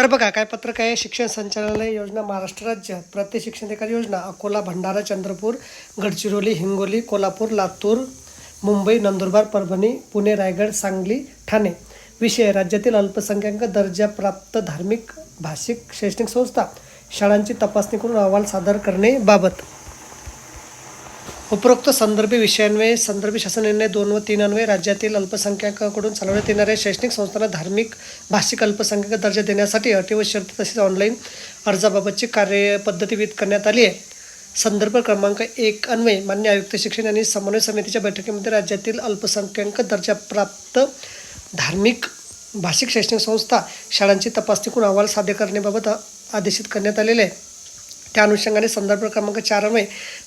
तर बघा काय पत्रक आहे? शिक्षण संचालनालय योजना महाराष्ट्र राज्य प्रत्येक शिक्षणाधिकारी योजना अकोला भंडारा चंद्रपूर गडचिरोली हिंगोली कोल्हापूर लातूर मुंबई नंदुरबार परभणी पुणे रायगड सांगली ठाणे. विषय राज्यातील अल्पसंख्याक दर्जाप्राप्त धार्मिक भाषिक शैक्षणिक संस्था शाळांची तपासणी करून अहवाल सादर करणे बाबत. उपरोक्त संदर्भी विषयांवे संदर्भी शासन निर्णय दोन व तीन अन्वये राज्यातील अल्पसंख्याकाकडून चालवण्यात येणाऱ्या शैक्षणिक संस्थांना धार्मिक भाषिक अल्पसंख्याक दर्जा देण्यासाठी अटी व शर्त तसेच ऑनलाईन अर्जाबाबतची कार्यपद्धती विहित करण्यात आली आहे. संदर्भ क्रमांक एक अन्वये मान्य आयुक्त शिक्षण आणि समन्वय समितीच्या बैठकीमध्ये राज्यातील अल्पसंख्याक दर्जाप्राप्त धार्मिक भाषिक शैक्षणिक संस्था शाळांची तपासणी करून अहवाल साध्य करण्याबाबत आदेशित करण्यात आलेले आहे. त्या अनुषंगाने संदर्भ क्रमांक चारमुळे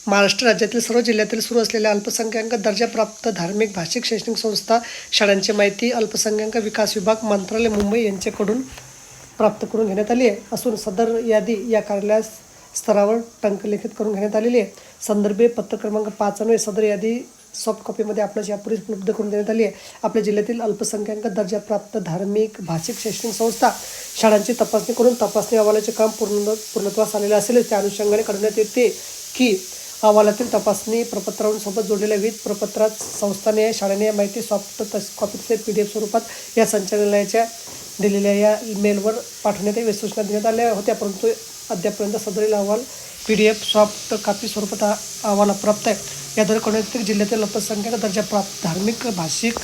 महाराष्ट्र राज्यातील सर्व जिल्ह्यातील सुरू असलेल्या अल्पसंख्याक दर्जाप्राप्त धार्मिक भाषिक शैक्षणिक संस्था शाळांची माहिती अल्पसंख्याक विकास विभाग मंत्रालय मुंबई यांच्याकडून प्राप्त करून घेण्यात आली आहे. असून सदर यादी या कार्यालयास स्तरावर टंकलिखित करून घेण्यात आलेली आहे. संदर्भे पत्र क्रमांक पाच सदर यादी सॉफ्ट कॉपीमध्ये आपल्याला यापूर्वीच उपलब्ध करून देण्यात आली आहे आपल्या जिल्ह्यातील अल्पसंख्याक दर्जाप्राप्त धार्मिक भाषिक शैक्षणिक संस्था शाळांची तपासणी करून तपासणी अहवालाचे काम पूर्ण पूर्णत्वास आलेले असेल त्या अनुषंगाने करण्यात येते की अहवालातील तपासणी प्रपत्रांसोबत जोडलेल्या विविध प्रपत्रात संस्थाने शाळेने माहिती सॉफ्ट तस कॉपीचे पी डी एफ स्वरूपात या संचालनालयाच्या दिलेल्या या ईमेलवर पाठवण्यात यावी सूचना देण्यात आल्या होत्या परंतु अद्यापर्यंत सदरील अहवाल P D F soft copy स्वरूपात अहवाला प्राप्त आहे. याद्वारे कोणत्याही जिल्ह्यातील अल्पसंख्याक दर्जा प्राप्त. धार्मिक भाषिक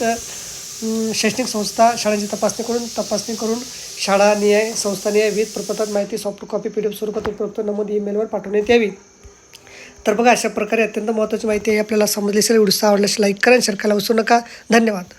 शैक्षणिक संस्था शाळांची तपासणी करून तपासणी करून शाळा न्याय संस्था न्याय विविध प्रपत्रात माहिती soft copy P D F स्वरूपात उपयुक्त नमूद ईमेलवर पाठवण्यात यावी. तर बघा अशा प्रकारे अत्यंत महत्त्वाची माहिती आहे आपल्याला समजली असेल व्हिडिओ आवडल्यास लाईक करा आणि शेअर करायला विसरू नका. धन्यवाद.